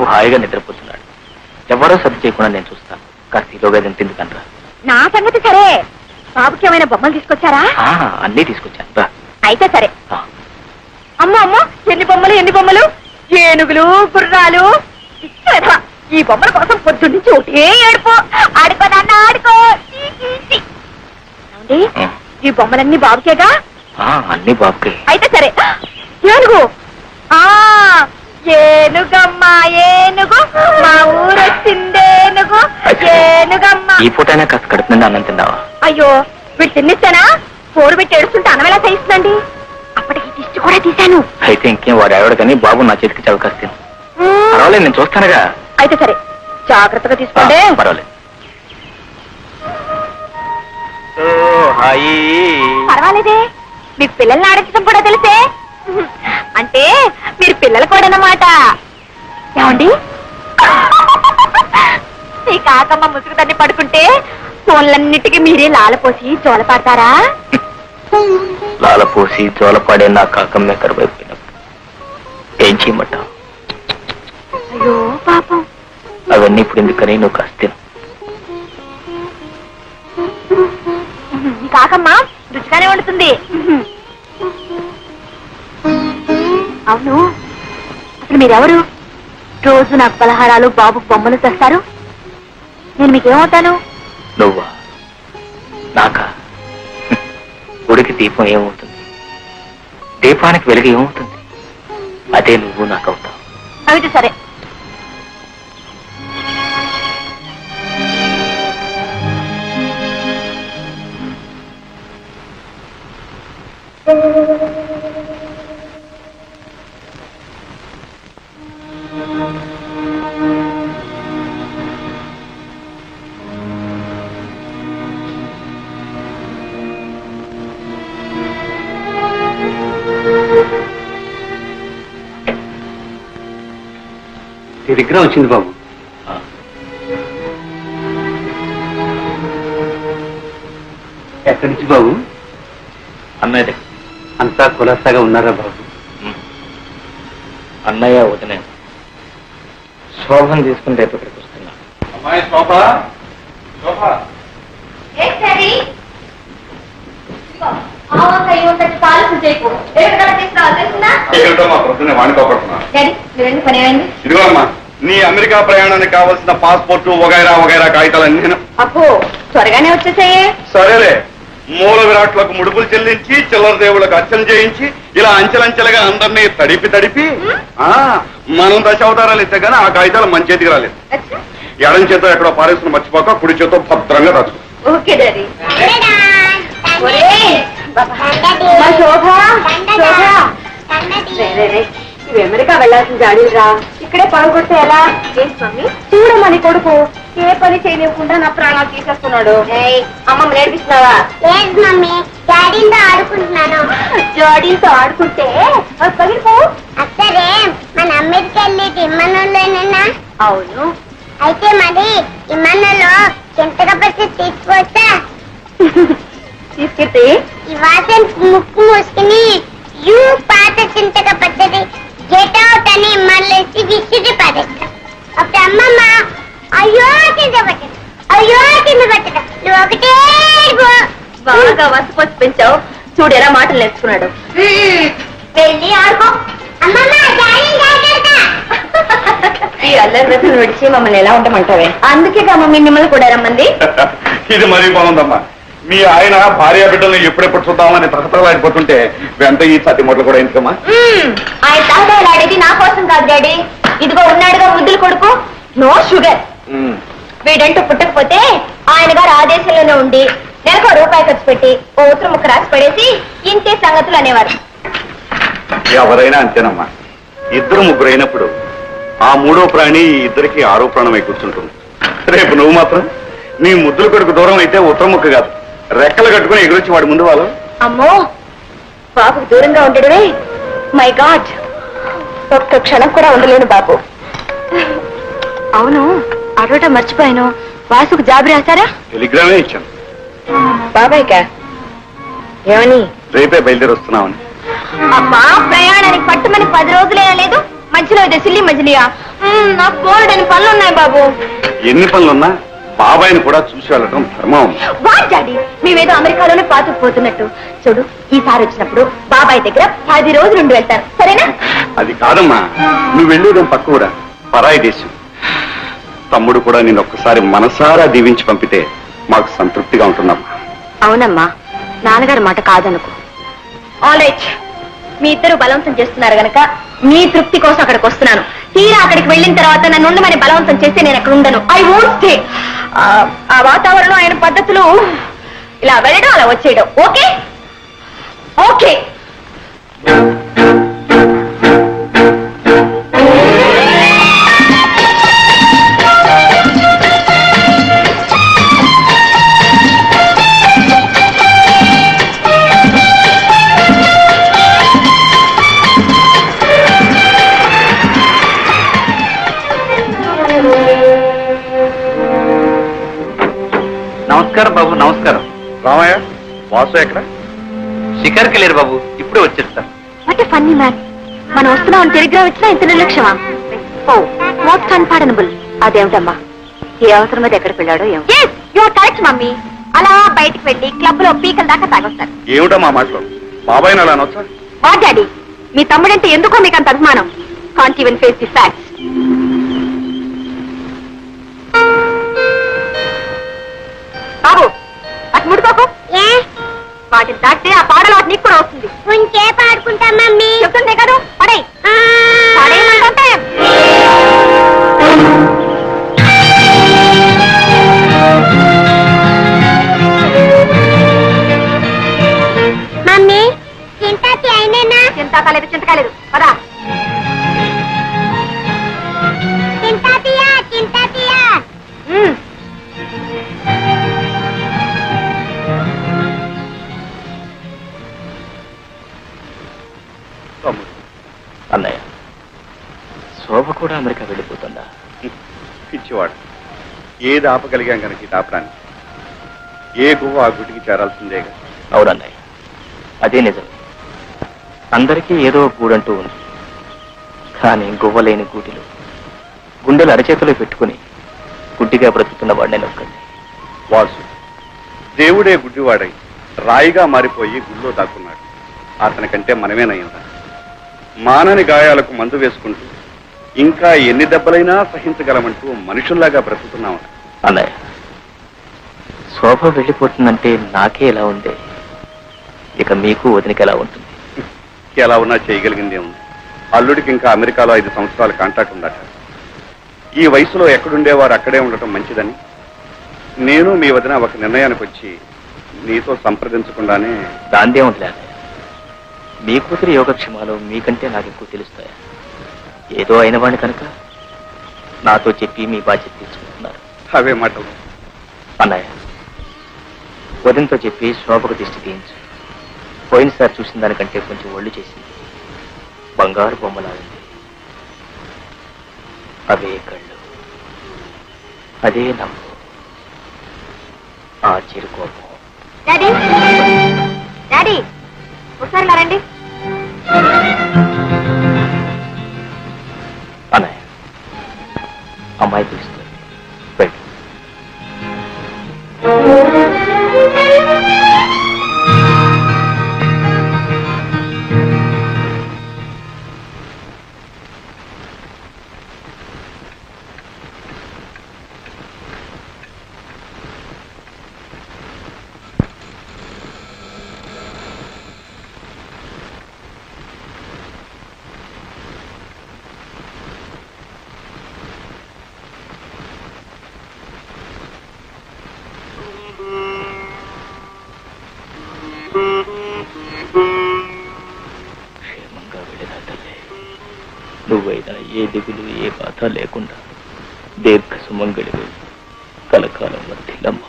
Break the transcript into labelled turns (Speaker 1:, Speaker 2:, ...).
Speaker 1: బాబు హాయిగా నిద్రపోతున్నాడు. ఎవరో సర్ది చేయకుండా నేను చూస్తాను. కాస్త ఈలోగా తింటుంది కనరా
Speaker 2: నా సంగతి సరే. బాబుకి ఏమైనా బొమ్మలు తీసుకొచ్చారా?
Speaker 1: ఆ, అన్నీ తీసుకొచ్చాను. రా.
Speaker 2: అయితే సరే.
Speaker 1: ఆ,
Speaker 2: అమ్మో అమ్మో ఎన్ని బొమ్మలు ఎన్ని బొమ్మలు? ఏనుగులు గుర్రాలు. ఈ బొమ్మల కోసం పొద్దున్న నుంచి ఒకటే ఏడుపు. ఆడుకో నాన్న ఆడుకో. చీ, చీ, చీ. ఏమండి?
Speaker 1: ఉం.
Speaker 2: ఈ బొమ్మలన్నీ బాబుకేగా?
Speaker 1: ఆ, అన్నీ బాబుకే.
Speaker 2: అయితే సరే. ఏనుగు? ఆ ఏనుగమ్మ ఏనుగు మా ఊరొచ్చిందేనుగు ఏనుగమ్మ.
Speaker 1: ఈ పూట అయినా కాస్త కడుపు నిండా అన్నం తిన్నావా
Speaker 2: అయ్యో వీళ్ళు తిన్నిస్తానా పోరు పెట్టి ఏడుస్తుంటే అన్నం ఎలా సహిస్తుందండి. అప్పటికి దిష్టి కూడా తీశాను.
Speaker 1: అయితే ఇంకేం వాడు ఎవడు కానీ బాబు నా చేతికి చవకాస్తాను పర్వాలేదు నేను చూస్తానుగా.
Speaker 2: అయితే సరే జాగ్రత్తగా
Speaker 1: ఆ,
Speaker 2: తీసుకోండి
Speaker 1: పర్వాలేదు
Speaker 2: పర్వాలేదే మీ పిల్లల్ని ఆడించడం కూడా తెలిసే? అంటే మీరు పిల్లలు కూడా అన్నమాట ఏమండి? ఈ కాకమ్మ ముసుగు తన్ని పడుకుంటే ఫోన్లన్నిటికీ మీరే లాలపోసి జోల పాడతారా?
Speaker 1: లాలపోసి జోలపాడే నా కాకమ్మే కరువైపోయినప్పుడు ఏం చేయమంటావు?
Speaker 2: అయ్యో పాపం.
Speaker 1: అవన్నీ ఇప్పుడు ఎందుకని నువ్వు కాస్త తిను.
Speaker 2: ఈ కాకమ్మ మీరెవరు? రోజు నాకు పలహారాలు బాబు బొమ్మలు తెస్తారు. నేను మీకేమవుతాను?
Speaker 1: నువ్వా? నాకా? ఉడికి దీపం ఏమవుతుంది? దీపానికి వెలుగు ఏమవుతుంది? అదే నువ్వు నాకు అవుతావు
Speaker 2: అయితే సరే.
Speaker 3: నీ దగ్గర వచ్చింది బాబు. ఎక్కడి నుంచి బాబు?
Speaker 1: అన్నయ్య దగ్గర.
Speaker 3: అంతా కులాసాగా ఉన్నారా బాబు.
Speaker 1: అన్నయ్య వదిన. శోభం తీసుకుని రేపు ఇక్కడికి వస్తున్నా.
Speaker 3: అమ్మాయి శోభ? శోభ?
Speaker 4: ఇదిగో అమ్మా. నీ అమెరికా ప్రయాణానికి కావాల్సిన పాస్పోర్ట్ వగైరా వగైరా కాగితాలన్నీ నేను
Speaker 2: అప్పు త్వరగానే వచ్చేసాయే.
Speaker 4: సరేలే. మూల విరాట్లకు ముడుపులు చెల్లించి చిల్లర దేవుళ్ళకు అర్చన చేయించి ఇలా అంచెలంచెలుగా అందరినీ తడిపి తడిపి ఆ మనం దశావతారాలు ఇస్తే గానీ ఆ కాగితాలు మన చేతికి రాలేదు. ఎడం చేతో ఎక్కడో పారేసుకుని మర్చిపోక కుడి చేతో భద్రంగా దాచు
Speaker 2: ఓకే డాడీ. ఒరేయ్, మా శోభ శోభ. రే, రే, రే. ఇవి అమెరికా వెళ్ళాల్సిన జాడీలు రా ఇక్కడే పాల్గొడితే ఎలా? ఏంటి మమ్మీ చూడమని కొడుకు ఏ పని చేయనివ్వకుండా నా ప్రాణాలు తీసేస్తున్నాడు. అమ్మమ్మ నేర్పిస్తున్నావా?
Speaker 5: లేదు మమ్మీ డాడీతో ఆడుకుంటున్నాను.
Speaker 2: జాడీలతో ఆడుకుంటే పగిలిపోవు
Speaker 5: అసలే మన అమెరికా వెళ్ళేది ఇమ్మనంలోనేనా
Speaker 2: అవును.
Speaker 5: అయితే మరి ఇమ్మనంలో చింతక పచ్చి తీసుకొస్తా
Speaker 2: తీసుకెళ్తే
Speaker 5: ఈ వాసన ముక్కు మూసుకుని
Speaker 2: బాగా వసపోసి పెంచావు. చూడు ఎలా మాటలు నేర్చుకున్నాడు.
Speaker 5: వెళ్ళి ఆడుకో.
Speaker 2: ఈ అల్లరి విడిచి మమ్మల్ని ఎలా ఉండమంటావే? అందుకే మమ్మీ మిమ్మల్ని కూడా రమ్మంది.
Speaker 4: ఇది మరీ బాగుందమ్మా. మీ ఆయన భార్య బిడ్డలను ఎప్పుడెప్పుడు చూద్దామని తహతలాడిపోతుంటే వెంట ఈ సతి మొదలు కూడా ఎందుకమ్మా?
Speaker 2: ఆయన తహదాలు ఆడేది నా కోసం కాదు డాడీ. ఇదిగో ఉన్నాడుగా ముద్దులు కొడుకు. No sugar. వీడంటూ పుట్టకపోతే ఆయన గారు ఆ దేశంలోనే ఉండి నెలకు రూపాయి ఖర్చు పెట్టి ఓ ఉత్తరం ముక్క రాసి పడేసి ఇంతే సంగతులు అనేవారు.
Speaker 4: ఎవరైనా అంతేనమ్మా. ఇద్దరు ముగ్గురు అయినప్పుడు ఆ మూడో ప్రాణి ఈ ఇద్దరికి ఆరో ప్రాణమై కూర్చుంటుంది. రేపు నువ్వు మాత్రం నీ ముద్దుల కొడుకు దూరం అయితే ఉత్తరం ముక్క కాదు. రెక్కలు కట్టుకుని ఎగురొచ్చి వాడి ముందు వాళ్ళు
Speaker 2: అమ్మో! బాబుకు దూరంగా ఉండడమే మై గాడ్. ఒక్క క్షణం కూడా ఉండలేను బాబు. అవును అడవటం మర్చిపోయాను. వాసుకు జాబు రాశారా?
Speaker 4: టెలిగ్రామే ఇచ్చాను.
Speaker 2: బాబాయ్కా? ఏమని?
Speaker 4: రేపే బయలుదేరి వస్తున్నామని
Speaker 2: అబ్బా ప్రయాణానికి పట్టుమని పది రోజులైనా లేదు మధ్యలో ఇది సిల్లి మజిలియా? నాకు బోర్డని పనులు ఉన్నాయి బాబు.
Speaker 4: ఎన్ని పనులున్నా బాబాయిని కూడా చూసి వెళ్ళడం ధర్మం.
Speaker 2: What daddy? మేమేదో అమెరికాలోనే పాతుకుపోతున్నట్టు చూడు ఈసారి వచ్చినప్పుడు బాబాయ్ దగ్గర పది రోజులు ఉండి వెళ్తారు. సరేనా?
Speaker 4: అది కాదమ్మా నువ్వు వెళ్ళేదేం పక్కూరా? పరాయి దేశం. తమ్ముడు కూడా నేను ఒక్కసారి మనసారా దీవించి పంపితే మాకు సంతృప్తిగా ఉంటున్నాం.
Speaker 2: అవునమ్మా నాన్నగారి మాట కాదనుకో. ఆల్ రైట్ మీ ఇద్దరు బలవంతం చేస్తున్నారు గనక మీ తృప్తి కోసం అక్కడికి వస్తున్నాను. తీరా అక్కడికి వెళ్ళిన తర్వాత నన్ను ఉండమని బలవంతం చేస్తే నేను అక్కడ ఉండను. ఐ వోంట్ స్టే ఆ వాతావరణం ఆయన పద్ధతులు ఇలా వెళ్ళడం అలా వచ్చేయడం. ఓకే ఓకే
Speaker 4: వాసు ఎక్కడ?
Speaker 3: షికార్కి లేరు బాబు ఇప్పుడే
Speaker 2: వాట్ ఫన్నీ మ్యాన్. మనం వస్తున్నాం టెలిగ్రామ్ వచ్చినా ఇంత నిర్లక్ష్యమా? ఓ మోస్ట్ అన్పాడనబుల్ అదేమిటమ్మా? ఏ అవసరం అది ఎక్కడికి వెళ్ళాడో ఏమో. You're correct mummy. అలా బయటికి వెళ్ళి క్లబ్లో పీకల దాకా తాగొస్తారు.
Speaker 4: ఏమిటా మా మాటలు? బాబాయిని అలా అనొచ్చా?
Speaker 2: వా డాడీ? మీ తమ్ముడంటే ఎందుకో మీకు అంత అభిమానం? Can't even face the facts వాటిని దాటితే ఆ పాడలు నీకు కూడా వస్తుంది.
Speaker 5: ఉంచే పాడుకుంటా మమ్మీ.
Speaker 2: చెప్తుందే కదా పడే
Speaker 1: కూడా అమెరికా వెళ్ళిపోతుందా?
Speaker 4: పిచ్చివాడు. ఏది ఆపగలిగాం కనుక ఇది ఆపడానికి ఏ గువ్వ ఆ గుటికి చేరాల్సిందేగా
Speaker 1: అవునన్నయ్య అదే నిజం. అందరికీ ఏదో గూడంటూ ఉంది. కానీ గువ్వలేని గూటిలో గుండెలు అరచేతిలో పెట్టుకుని గుడ్డిగా బ్రతుకుతున్న వాడిని నొక్కండి
Speaker 4: వాసు దేవుడే గుడ్డివాడై రాయిగా మారిపోయి గుళ్ళో దాక్కున్నాడు. అతనికంటే మనమేనయ్యిందా మానని గాయాలకు మందు వేసుకుంటూ ఇంకా ఎన్ని దెబ్బలైనా సహించగలమంటూ మనుషుల్లాగా బ్రతుకుతున్నాం.
Speaker 1: అన్నయ్య శోభ వెళ్ళిపోతుందంటే నాకే ఎలా ఉందే? ఇక మీకు వదినకి ఎలా ఉంటుంది?
Speaker 4: ఎలా ఉన్నా చేయగలిగిందే? అల్లుడికి ఇంకా అమెరికాలో ఐదు సంవత్సరాల కాంట్రాక్ట్ ఉందట. ఈ వయసులో ఎక్కడుండేవారు అక్కడే ఉండటం మంచిదని? నేను మీ వదిన ఒక నిర్ణయానికి వచ్చి నీతో సంప్రదించకుండానే
Speaker 1: దాందే అన్నయ్య. మీ కూతురి యోగక్షేమాలు మీకంటే నాకు ఎక్కువ తెలుస్తాయా? ఏదో అయిన వాడిని కనుక నాతో చెప్పి మీ బాధ్యత తీసుకుంటున్నారు.
Speaker 4: అవే మాటలు.
Speaker 1: అన్నయ్య వదినతో చెప్పి శోభకు దిష్టి తీయించు. పోయినసారి చూసిన దానికంటే కొంచెం ఒళ్ళు చేసింది బంగారు బొమ్మలాడింది అవే కళ్ళు. అదే నవ్వు ఆ చిరుకోపం
Speaker 2: డాడీ? డాడీ? ఒకసారి రండి.
Speaker 1: అమ్మాయి పిలుస్తుంది వెళ్ళు ఏ దిగులు ఏ బాధ లేకుండా దీర్ఘ సుమంగళి కలకాలం వర్ధిల్లమ్మా